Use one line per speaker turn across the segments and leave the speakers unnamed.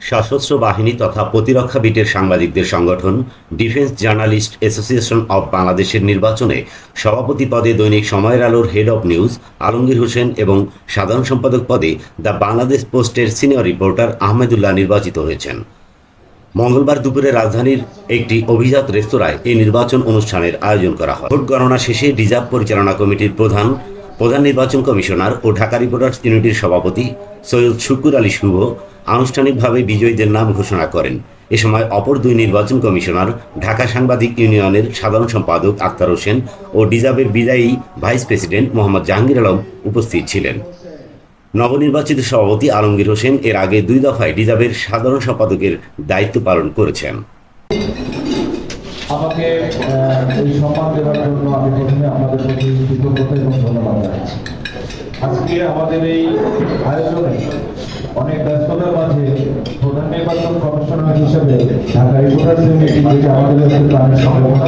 সশস্ত্র বাহিনী তথা প্রতিরক্ষা বিটের সাংবাদিকদের সংগঠন ডিফেন্স জার্নালিস্ট অ্যাসোসিয়েশন অব বাংলাদেশের নির্বাচনে সভাপতি পদে দৈনিক সময়ের আলোর head of news, Alamgir Hossain এবং সাধারণ সম্পাদক পদে দ্য বাংলাদেশ পোস্টের সিনিয়র রিপোর্টার আহমেদুল্লাহ নির্বাচিত হয়েছেন। মঙ্গলবার দুপুরে রাজধানীর একটি অভিজাত রেস্তোরাঁয় এই নির্বাচন অনুষ্ঠানের আয়োজন করা হয়। ভোট গণনা শেষে রিজার্ভ পরিচালনা কমিটির প্রধান প্রধান নির্বাচন কমিশনার ও ঢাকা রিপোর্টার্স ইউনিটির সভাপতি সৈয়দ শুকুর আলী শুভ আনুষ্ঠানিকভাবে বিজয়ীদের নাম ঘোষণা করেন। এ সময় অপর দুই নির্বাচন কমিশনার ঢাকা সাংবাদিক ইউনিয়নের সাধারণ সম্পাদক আক্তার হোসেন ও ডিজাবের বিদায়ী ভাইস প্রেসিডেন্ট মোহাম্মদ জাহাঙ্গীর আলম উপস্থিত ছিলেন। নবনির্বাচিত সভাপতি আলমগীর হোসেন এর আগে দুই দফায় ডিজাবের সাধারণ সম্পাদকের দায়িত্ব পালন করেছেন।
আমাকে এই সম্মান দেওয়ার জন্য আমি প্রথমে আপনাদের প্রতি কৃতজ্ঞতা এবং ধন্যবাদ জানাচ্ছি। আজকে আমাদের এই আয়োজনে অনেক ব্যস্ততার মাঝে প্রধান নির্বাচন কমিশনার হিসেবে ঢাকা রিপোর্টার্স ইউনিটি যেটা আমাদের কাছে প্রাণের সম্ভাবনা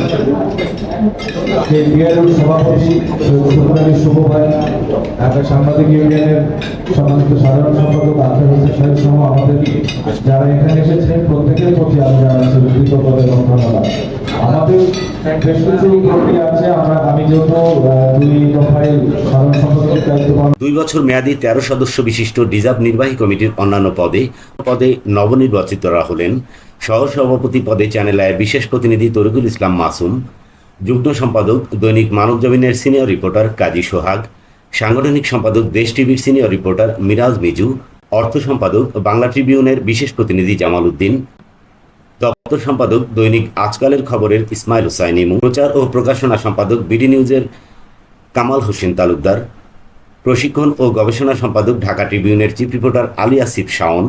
সেই বিআরও সভাপতি শুক্রালী শুভ ভাই, ঢাকা সাংবাদিক ইউনিয়নের সম্মানিত সাধারণ সম্পাদক আখের হোসেন সাহেব সহ আমাদের যারা এখানে এসেছেন, প্রত্যেকের প্রতি আমি জানাচ্ছি কৃতজ্ঞতা এবং ধন্যবাদ। দুই
বছর মেয়াদী তেরো সদস্য বিশিষ্ট রিজার্ভ নির্বাহী কমিটির অন্যান্য পদে পদে নবনির্বাচিতরা হলেন। সহসভাপতি পদে চ্যানেল আয়ের বিশেষ প্রতিনিধি তরিকুল ইসলাম মাসুম, যুগ্ম সম্পাদক দৈনিক মানবজমিনের সিনিয়র রিপোর্টার কাজী সোহাগ, সাংগঠনিক সম্পাদক দেশ টিভির সিনিয়র রিপোর্টার মিরাজ মিজু, অর্থ সম্পাদক বাংলা ট্রিবিউনের বিশেষ প্রতিনিধি জামাল উদ্দিন দপ্তর সম্পাদক দৈনিক আজকালের খবরের ইসমাইল হুসাইনি প্রচার ও প্রকাশনা সম্পাদক বিডি নিউজের কামাল হোসেন তালুকদার, প্রশিক্ষণ ও গবেষণা সম্পাদক ঢাকা ট্রিবিউনের চিফ রিপোর্টার আলী আসিফ শাওন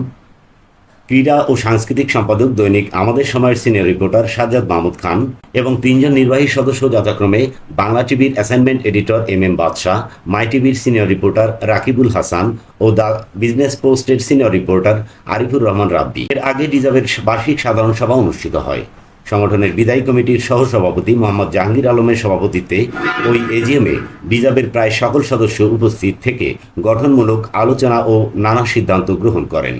ক্রীড়া ও সাংস্কৃতিক সম্পাদক দৈনিক আমাদের সময়ের সিনিয়র রিপোর্টার সাজ্জাদ মাহমুদ খান এবং তিনজন নির্বাহী সদস্য যথাক্রমে বাংলা টিভির assignment editor M M Badshah, my টিভির সিনিয়র রিপোর্টার রাকিবুল হাসান ও দ্য বিজনেস পোস্টের সিনিয়র রিপোর্টার আরিফুর রহমান রাব্বি। এর আগে রিজার্ভের বার্ষিক সাধারণ সভা অনুষ্ঠিত হয়। সংগঠনের বিদায়ী কমিটির সহসভাপতি মোহাম্মদ জাহাঙ্গীর আলমের সভাপতিত্বে ওই এজিএমে রিজার্ভের প্রায় সকল সদস্য উপস্থিত থেকে গঠনমূলক আলোচনা ও নানা সিদ্ধান্ত গ্রহণ করেন।